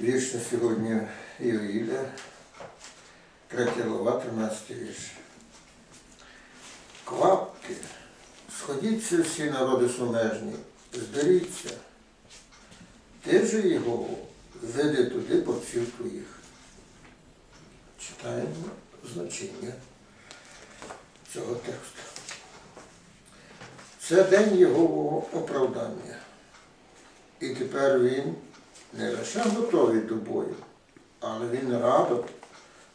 Вірш на сьогодні Іоїля, 3 глава, 13 вірш. Квапки, сходіться всі народи сумежні, зберіться. Ти же його веди туди борців твоїх. Читаємо значення цього тексту. Це день його оправдання. І тепер він не лише готовий до бою, але він радо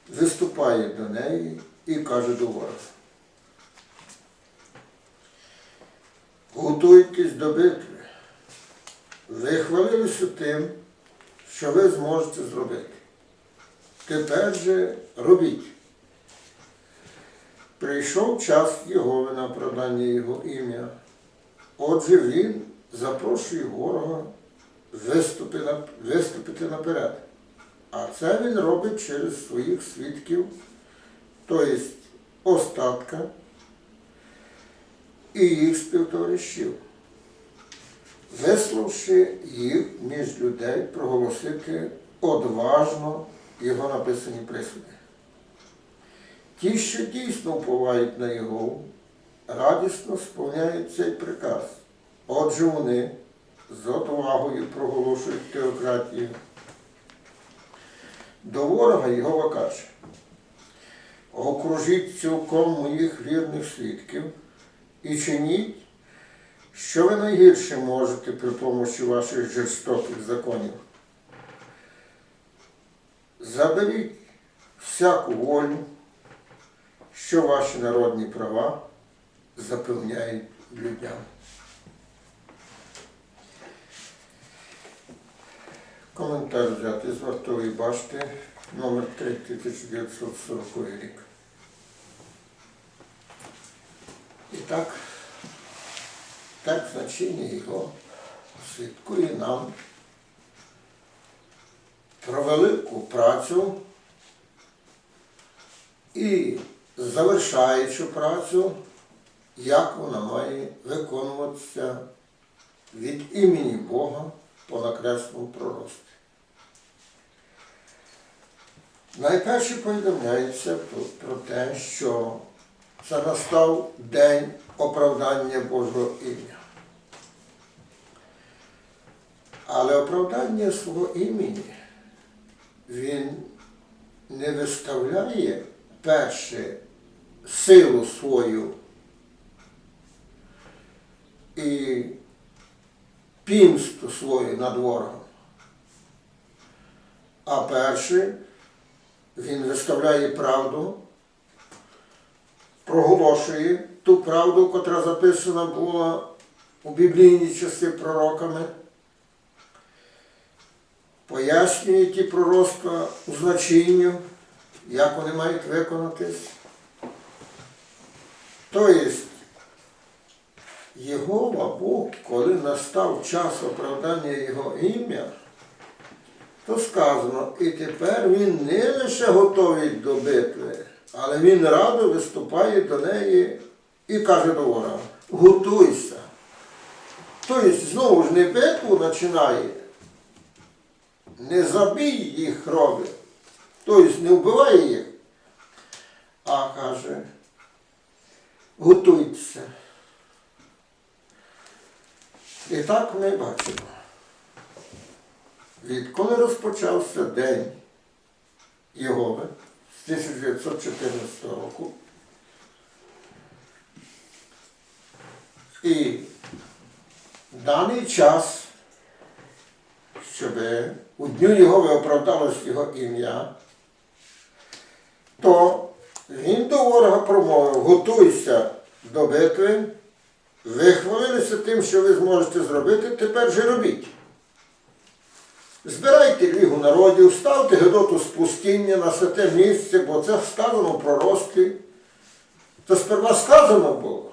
виступає до неї і каже до ворога. Готуйтесь до битви. Ви хвалилися тим, що ви зможете зробити. Тепер же робіть. Прийшов час Єгови на оправдання його ім'я. Отже, він запрошує ворога виступити, на- виступити наперед. А це він робить через своїх свідків, тобто остатка і їх співтоваришів, висловши їх між людей, проголосити одважно його написані присуди. Ті, що дійсно впливають на його, радісно сповняють цей приказ. Отже, вони з отвагою проголошують теократію. До ворога Його каже, окружіть цілком моїх вірних свідків і чиніть, що ви найгірше можете при помощі ваших жорстоких законів. Заберіть всяку волю, що ваші народні права запевняють людям. Коментар взяти з вартової башти номер 3 1940 рік. І так, так значення його свідкує нам про велику працю і завершаючу працю, як вона має виконуватися від імені Бога по накресному пророцтві. Найперше повідомляється про те, що це настав день оправдання Божого ім'я. Але оправдання свого імені він не виставляє перше силу свою і пімсту свою над ворогом. А перше він виставляє правду, проголошує ту правду, котра записана була у біблійній часи пророками, пояснює ті пророцтва у значенню, як вони мають виконатись. Тобто, Єгова Бог, коли настав час оправдання Його ім'я, то сказано, і тепер він не лише готовий до битви, але він радо виступає до неї і каже до ворога, готуйся. Тобто знову ж не битву починає, не забій їх робить, тобто не вбиває їх, а каже, готуйтеся. І так ми бачимо. Відколи розпочався день Єгови з 1914 року, і даний час, щоб у Дню Єгови оправдалось його ім'я, то він до ворога промовив, готуйся до битви, ви хвалилися тим, що ви зможете зробити, тепер же робіть. Збирайте лігу народів, ставте Гедоту спустіння на святе місце, бо це сказано в пророцтві. То сперва сказано було,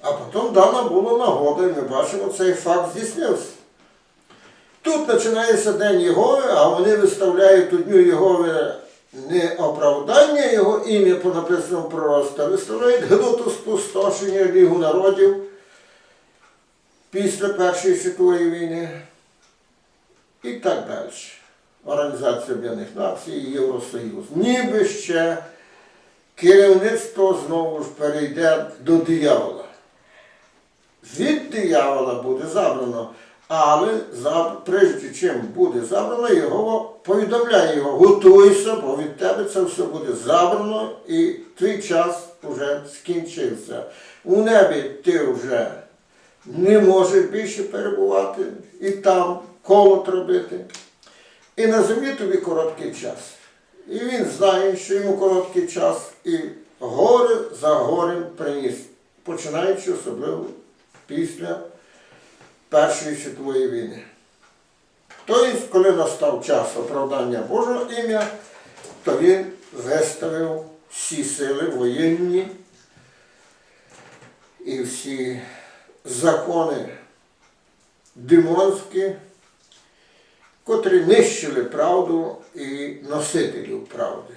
а потім дана була нагода, і ми бачимо, цей факт здійснився. Тут починається День Єгови, а вони виставляють у Дню Єгови не оправдання його ім'я по написаному пророцтві, а виставляють Гедоту спустошення лігу народів після Першої світової війни і так далі. Організації Об'єднаних Націй і Євросоюз. Ніби ще керівництво знову ж перейде до диявола. Від диявола буде забрано, але прежде чим буде забрано, його повідомляє його, готуйся, бо від тебе це все буде забрано і твій час вже скінчився. У небі ти вже не можеш більше перебувати і там колот робити. І на землі тобі короткий час. І він знає, що йому короткий час, і горе за горем приніс, починаючи особливо після Першої світової війни. Тобто, коли настав час оправдання Божого ім'я, то він виставив всі сили воєнні і всі закони демонські, котрі нищили правду і носителів правди.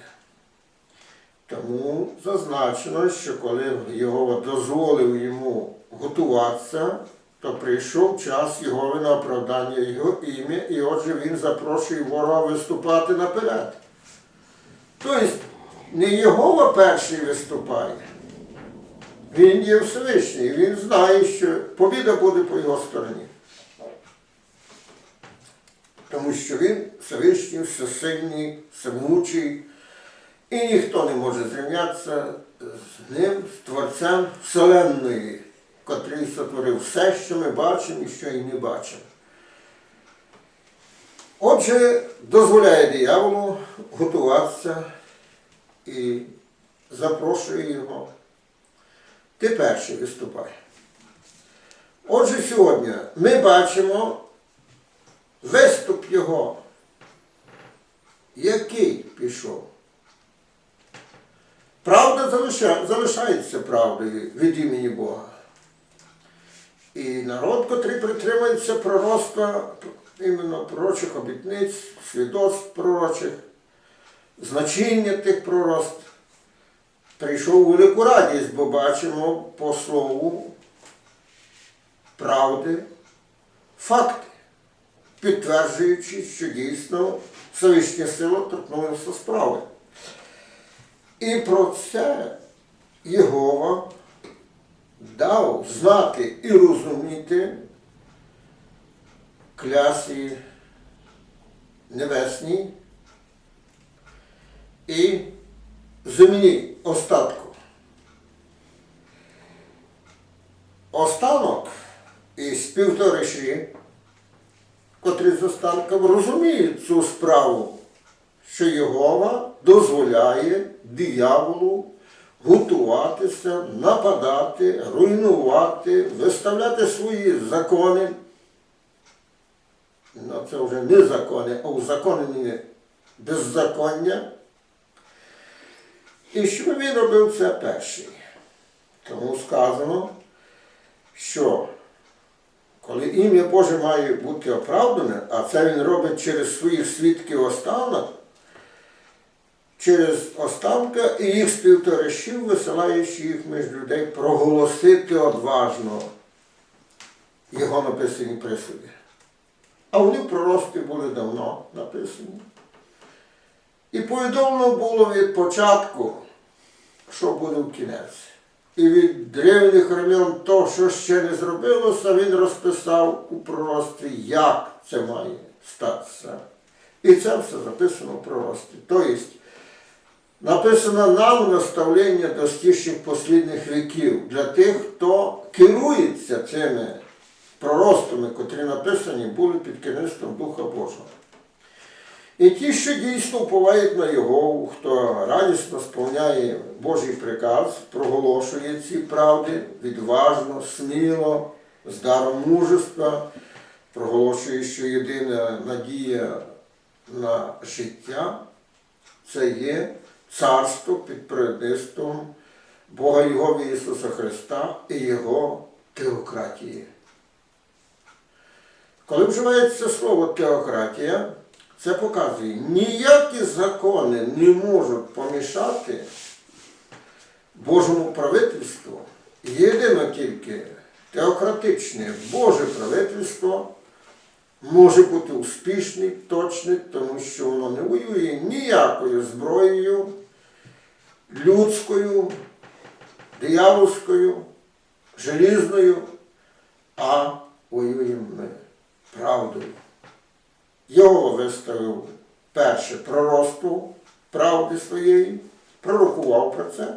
Тому зазначено, що коли його дозволив йому готуватися, то прийшов час його на оправдання його ім'я, і отже він запрошує ворога виступати наперед. Тобто не Єгова перший виступає. Він є Всевишній, він знає, що побіда буде по його стороні. Тому що він Всевишній, всесильний, всемучий, і ніхто не може зрівнятися з ним, з Творцем Вселенної, котрий сотворив все, що ми бачимо і що і не бачимо. Отже, дозволяє дияволу готуватися і запрошує його. Ти перший виступай. Отже, сьогодні ми бачимо виступ його, який пішов. Правда залишається правдою від імені Бога. І народ, котрий притримується пророцтва, іменно пророчих обітниць, свідоцтв пророчих, значення тих пророцтв, прийшов у велику радість, бо бачимо по слову правди факти, підтверджуючи, що дійсно Всевишня сила торкнулася справи. І про це Єгова дав знати і розуміти клясі небесній і землі остатку. Останок і співториші, котрі з останком розуміють цю справу, що Єгова дозволяє дияволу готуватися, нападати, руйнувати, виставляти свої закони. Ну, це вже не закони, а узаконені беззаконня. І що він робив це перший. Тому сказано, що коли ім'я Боже має бути оправдане, а це він робить через своїх свідків останок, через останка і їх співторишів, висилаючи їх між людей, проголосити одважно його написані присуди. А вони в пророцтві були давно написані. І повідомлено було від початку, що буде в кінець. І від древніх римлян то, що ще не зробилося, він розписав у пророцтві, як це має статися. І це все записано в пророцтві. Тобто, написано нам наставлення до стіших послідних віків для тих, хто керується цими пророцтвами, котрі написані були під керівництвом Духа Божого. І ті, що дійсно впливають на його, хто радісно сповняє Божий приказ, проголошує ці правди відважно, сміло, з даром мужества, проголошує, що єдина надія на життя це є царство під провідництвом Бога Його Ісуса Христа і Його теократії. Коли вживається слово теократія, це показує, ніякі закони не можуть помішати Божому правительству. Єдино тільки теократичне Боже правительство може бути успішний, точний, тому що воно не воює ніякою зброєю людською, диявольською, желізною, а воюємо ми правдою. Його виставив перше пророцтво правди своєї, пророкував про це.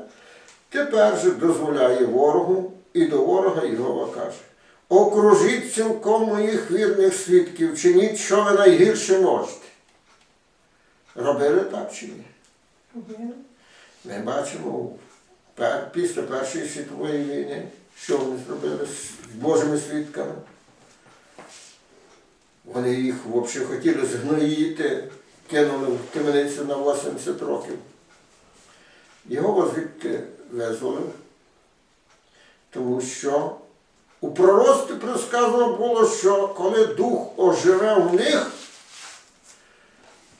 Тепер же дозволяє ворогу і до ворога Його каже. Окружіть цілком моїх вірних свідків, чиніть, що ви найгірше можете. Робили так чи ні? Ми бачимо після Першої світової війни, що вони зробили з Божими свідками. Вони їх взагалі хотіли згноїти, кинули в темницю на 80 років. Його звідти визволив, тому що у пророцтві предсказано було, що коли дух оживе в них,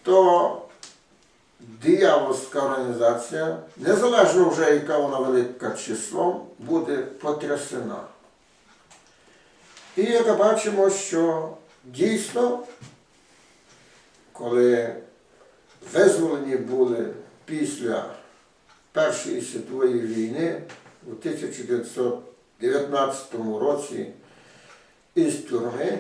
то диявольська організація, незалежно вже яка вона велика числом, буде потрясена. І як бачимо, що дійсно, коли визволені були після Першої світової війни у 1919 році із тюрми,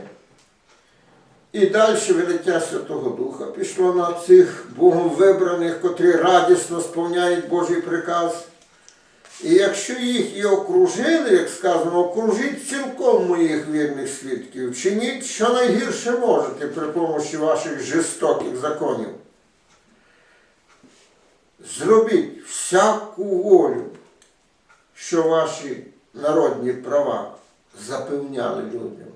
і далі вилиття Святого Духа пішло на цих Богом вибраних, котрі радісно сповняють Божий приказ. І якщо їх і окружили, як сказано, окружіть цілком моїх вірних свідків, чиніть, що найгірше можете при помощі ваших жорстоких законів. Зробіть всяку волю, що ваші народні права запевняли людям.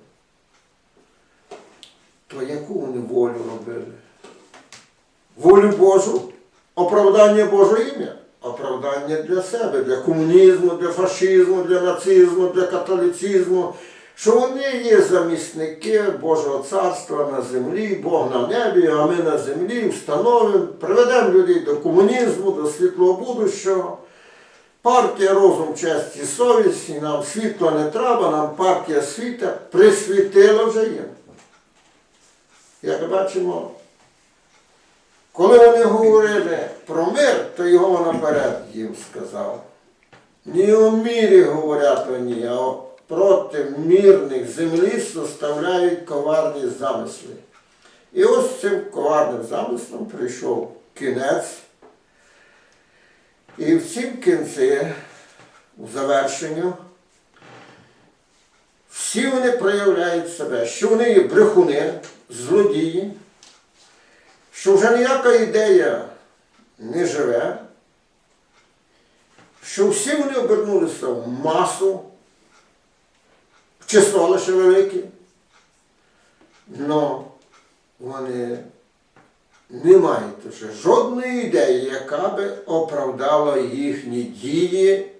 То яку вони волю робили? Волю Божу, оправдання Божого ім'я, оправдання для себе, для комунізму, для фашизму, для нацизму, для католицизму, що вони є замісники Божого царства на землі, Бог на небі, а ми на землі встановимо, приведемо людей до комунізму, до світлого будущого. Партія розум, честь і совість, нам світла не треба, нам партія світа присвітила вже їм. Як бачимо, коли вони говорили про мир, то його наперед їм сказав. Не у мірі говорять вони, а проти мирних землі составляють коварні замисли. І ось цим коварним замислом прийшов кінець. І в цім кінці, у завершенню, всі вони проявляють себе, що вони є брехуни, злодії, що вже ніяка ідея не живе, що всі вони обернулися в масу, в число лише велике, але вони не мають вже жодної ідеї, яка би оправдала їхні дії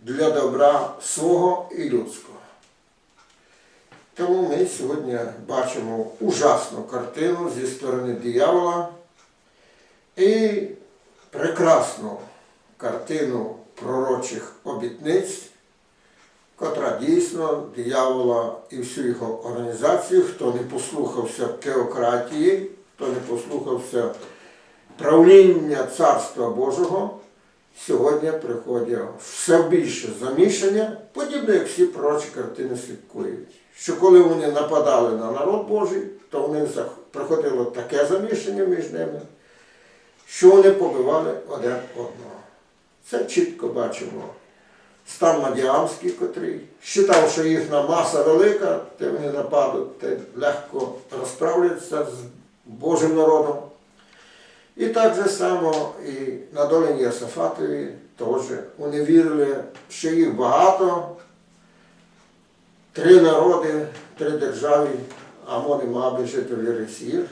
для добра свого і людського. Тому ми сьогодні бачимо ужасну картину зі сторони диявола і прекрасну картину пророчих обітниць, котра дійсно диявола і всю його організацію, хто не послухався теократії, хто не послухався правління Царства Божого, сьогодні приходить все більше замішання, подібно як всі пророчі картини слідкують. Що коли вони нападали на народ Божий, то в них приходило таке замішання між ними, що вони побивали один одного. Це чітко бачимо. Стан Мадіамський, котрий вважав, що їхня маса велика, те вони нападуть, те легко розправляться з Божим народом. І так же само і на долині Йосафатові теж вони вірили, що їх багато, три народи, три держави, Амон і Моаб, і жителі Ресір.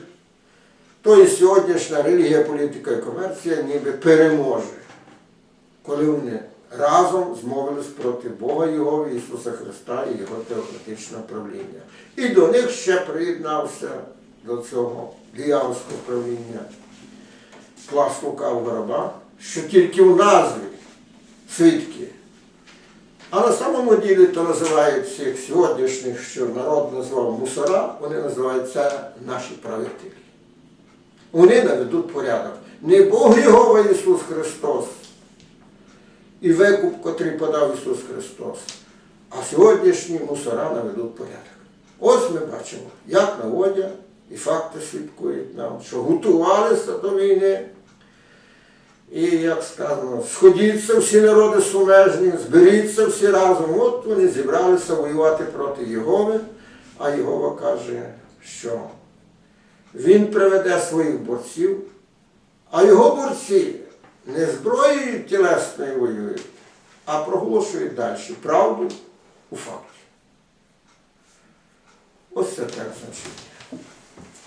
То і сьогоднішня релігія, політика і комерція ніби переможе, коли вони разом змовились проти Бога Його, Ісуса Христа і Його теократичного правління. І до них ще приєднався до цього диявольського правління в гробах, що тільки в назві свідки А на самому ділі то називають всіх сьогоднішніх, що народ назвав мусора, вони називають це наші правителі. Вони наведуть порядок. Не Бог Єгова Ісус Христос і викуп, котрий подав Ісус Христос, а сьогоднішні мусора наведуть порядок. Ось ми бачимо, як наводять, і факти свідкують нам, що готувалися до війни. І як сказано, сходіться всі народи сумежні, зберіться всі разом. От вони зібралися воювати проти Єгови, а Єгова каже, що він приведе своїх борців, а його борці не зброєю тілесною воюють, а проголошують далі правду у факті. Ось це так значить.